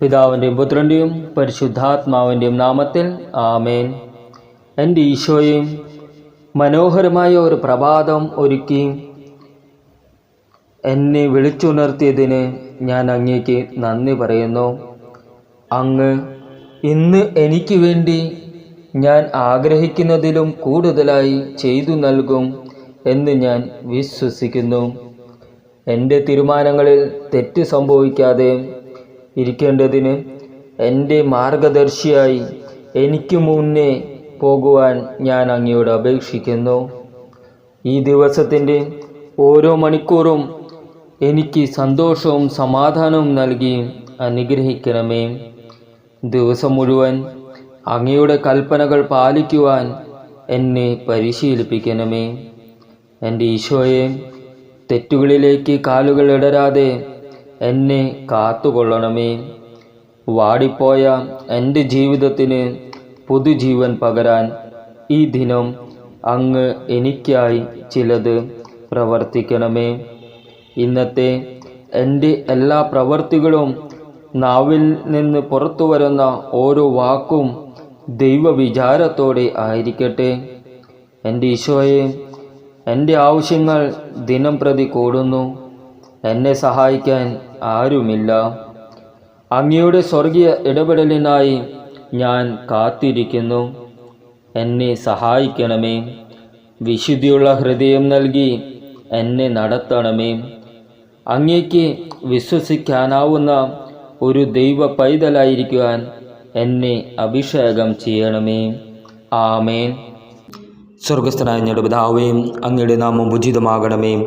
പിതാവിന്റെയും പുത്രന്റെയും പരിശുദ്ധാത്മാവിന്റെയും നാമത്തിൽ ആമേൻ. എന്റെ ഈശോയും മനോഹരമായ ഒരു പ്രഭാതം ഒരുക്കി എന്നെ വിളിച്ചുണർത്തിയതിന് ഞാൻ അങ്ങേക്ക് നന്ദി പറയുന്നു. അങ്ങ് ഇന്ന് എനിക്ക് വേണ്ടി ഞാൻ ആഗ്രഹിക്കുന്നതിലും കൂടുതലായി ചെയ്തു നൽകും എന്ന് ഞാൻ വിശ്വസിക്കുന്നു. എന്റെ തീരുമാനങ്ങളിൽ തെറ്റ് സംഭവിക്കാതെ ഇരിക്കേണ്ടതിന് എന്റെ മാർഗദർശിയായി എനിക്ക് മുന്നേ പോകുവാൻ ഞാൻ അങ്ങയോട് അപേക്ഷിക്കുന്നു. ഈ ദിവസത്തിന്റെ ഓരോ മണിക്കൂറും എനിക്ക് സന്തോഷവും സമാധാനവും നൽകി അനുഗ്രഹിക്കണമേ. ദിവസം മുഴുവൻ അങ്ങയുടെ കൽപ്പനകൾ പാലിക്കുവാൻ എന്നെ പരിശീലിപ്പിക്കണമേ. എന്റെ ഈശോയെ തെറ്റുകളിലേക്ക് കാലുകൾ ഇടരാതെ എന്നെ കാത്തുകൊള്ളണമേ. വാടിപ്പോയ എന്റെ ജീവിതത്തിന് പുതുജീവൻ പകരാൻ ഈ ദിനം അങ്ങ് എനിക്കായി ചിലത് പ്രവർത്തിക്കണമേ. ഇന്നത്തെ എന്റെ എല്ലാ പ്രവർത്തികളും നാവിൽ നിന്ന് പുറത്തു വരുന്ന ഓരോ വാക്കും ദൈവവിചാരത്തോടെ ആയിരിക്കട്ടെ. എന്റെ ഈശോയെ എന്റെ ആവശ്യങ്ങൾ ദിനം പ്രതി കൂടുന്നു. എന്നെ സഹായിക്കാൻ ആരുമില്ല. അങ്ങയുടെ സ്വർഗീയ ഇടപെടലിനായി ഞാൻ കാത്തിരിക്കുന്നു. എന്നെ സഹായിക്കണമേ. വിശുദ്ധിയുള്ള ഹൃദയം നൽകി എന്നെ നടത്തണമേ. അങ്ങേക്ക് വിശ്വസിക്കാനാവുന്ന ഒരു ദൈവ പൈതലായിരിക്കുവാൻ എന്നെ അഭിഷേകം ചെയ്യണമേ. ആമേൻ. സ്വർഗസ്ഥനായ ഞങ്ങളുടെ അങ്ങയുടെ നാമം ഉചിതമാകണമേ.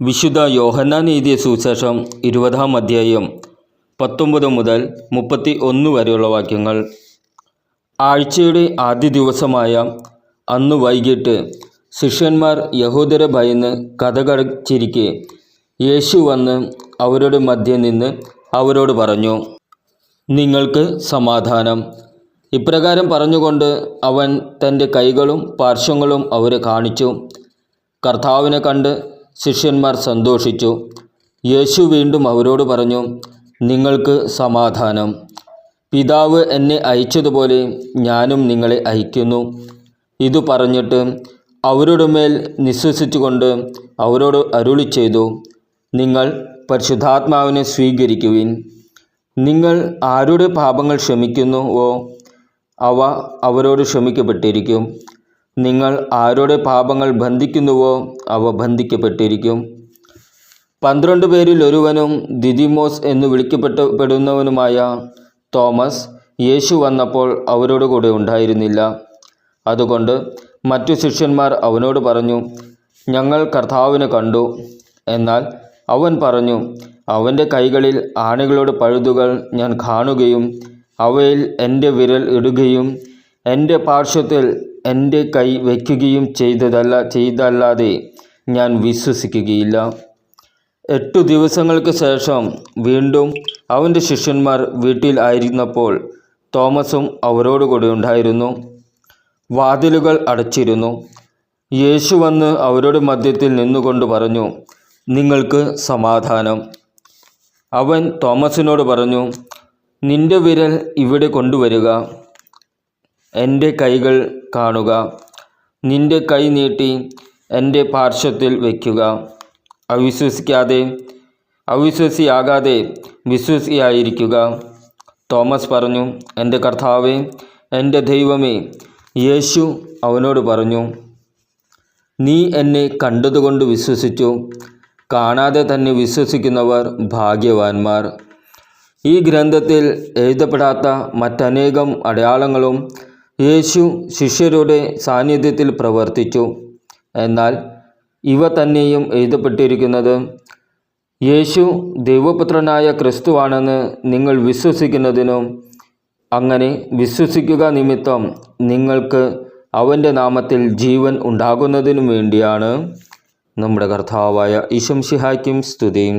വിശുദ്ധ യോഹന്നാൻ എഴുതിയ സുവിശേഷം ഇരുപതാം അധ്യായം പത്തൊമ്പത് മുതൽ മുപ്പത്തി ഒന്ന് വരെയുള്ള വാക്യങ്ങൾ. ആഴ്ചയുടെ ആദ്യ ദിവസമായ അന്ന് വൈകിട്ട് ശിഷ്യന്മാർ യഹോദരെ ഭയന്ന് കഥകടച്ചിരിക്കെ യേശു വന്ന് അവരുടെ മധ്യം നിന്ന് അവരോട് പറഞ്ഞു നിങ്ങൾക്ക് സമാധാനം. ഇപ്രകാരം പറഞ്ഞുകൊണ്ട് അവൻ തന്റെ കൈകളും പാർശ്വങ്ങളും അവരെ കാണിച്ചു. കർത്താവിനെ കണ്ട് ശിഷ്യന്മാർ സന്തോഷിച്ചു. യേശു വീണ്ടും അവരോട് പറഞ്ഞു നിങ്ങൾക്ക് സമാധാനം. പിതാവ് എന്നെ അയച്ചതുപോലെ ഞാനും നിങ്ങളെ അയക്കുന്നു. ഇതു പറഞ്ഞിട്ട് അവരുടെ മേൽ നിശ്വസിച്ചുകൊണ്ട് അവരോട് അരുളി ചെയ്തു നിങ്ങൾ പരിശുദ്ധാത്മാവിനെ സ്വീകരിക്കുവിൻ. നിങ്ങൾ ആരുടെ പാപങ്ങൾ ക്ഷമിക്കുന്നുവോ അവ അവരോട് ക്ഷമിക്കപ്പെട്ടിരിക്കും. നിങ്ങൾ ആരുടെ പാപങ്ങൾ ബന്ധിക്കുന്നുവോ അവ ബന്ധിക്കപ്പെട്ടിരിക്കും. പന്ത്രണ്ട് പേരിൽ ഒരുവനും ദിദിമോസ് എന്ന് വിളിക്കപ്പെട്ടപ്പെടുന്നവനുമായ തോമസ് യേശു വന്നപ്പോൾ അവരോട് കൂടെ ഉണ്ടായിരുന്നില്ല. അതുകൊണ്ട് മറ്റു ശിഷ്യന്മാർ അവനോട് പറഞ്ഞു ഞങ്ങൾ കർത്താവിനെ കണ്ടു. എന്നാൽ അവൻ പറഞ്ഞു അവന്റെ കൈകളിൽ ആണികളുടെ പഴുതുകൾ ഞാൻ കാണുകയും അവയിൽ എന്റെ വിരൽ ഇടുകയും എന്റെ പാർശ്വത്തിൽ എന്റെ കൈ വയ്ക്കുകയും ചെയ്തതല്ല ചെയ്തല്ലാതെ ഞാൻ വിശ്വസിക്കുകയില്ല. എട്ടു ദിവസങ്ങൾക്ക് ശേഷം വീണ്ടും അവന്റെ ശിഷ്യന്മാർ വീട്ടിൽ ആയിരുന്നപ്പോൾ തോമസും അവരോടുകൂടി ഉണ്ടായിരുന്നു. വാതിലുകൾ അടച്ചിരുന്നു. യേശു വന്ന് അവരുടെ മധ്യത്തിൽ നിന്നുകൊണ്ട് പറഞ്ഞു നിങ്ങൾക്ക് സമാധാനം. അവൻ തോമസിനോട് പറഞ്ഞു നിന്റെ വിരൽ ഇവിടെ കൊണ്ടുവരിക. എന്റെ കൈകൾ കാണുക. നിന്റെ കൈ നീട്ടി എന്റെ പാർശ്വത്തിൽ വയ്ക്കുക. അവിശ്വസിക്കാതെ അവിശ്വസിയാകാതെ വിശ്വസിയായിരിക്കുക. തോമസ് പറഞ്ഞു എന്റെ കർത്താവേ എന്റെ ദൈവമേ യേശു അവനോട് പറഞ്ഞു നീ എന്നെ കണ്ടതുകൊണ്ട് വിശ്വസിച്ചു. കാണാതെ തന്നെ വിശ്വസിക്കുന്നവർ ഭാഗ്യവാന്മാർ. ഈ ഗ്രന്ഥത്തിൽ എഴുതപ്പെടാത്ത മറ്റനേകം അടയാളങ്ങളും യേശു ശിഷ്യരുടെ സാന്നിധ്യത്തിൽ പ്രവർത്തിച്ചു. എന്നാൽ ഇവ തന്നെയും എഴുതപ്പെട്ടിരിക്കുന്നത് യേശു ദൈവപുത്രനായ ക്രിസ്തുവാണെന്ന് നിങ്ങൾ വിശ്വസിക്കുന്നതിനും അങ്ങനെ വിശ്വസിക്കുക നിമിത്തം നിങ്ങൾക്ക് അവന്റെ നാമത്തിൽ ജീവൻ ഉണ്ടാകുന്നതിനും വേണ്ടിയാണ്. നമ്മുടെ കർത്താവായ ഈശംഷിഹായ്ക്കും സ്തുതിയും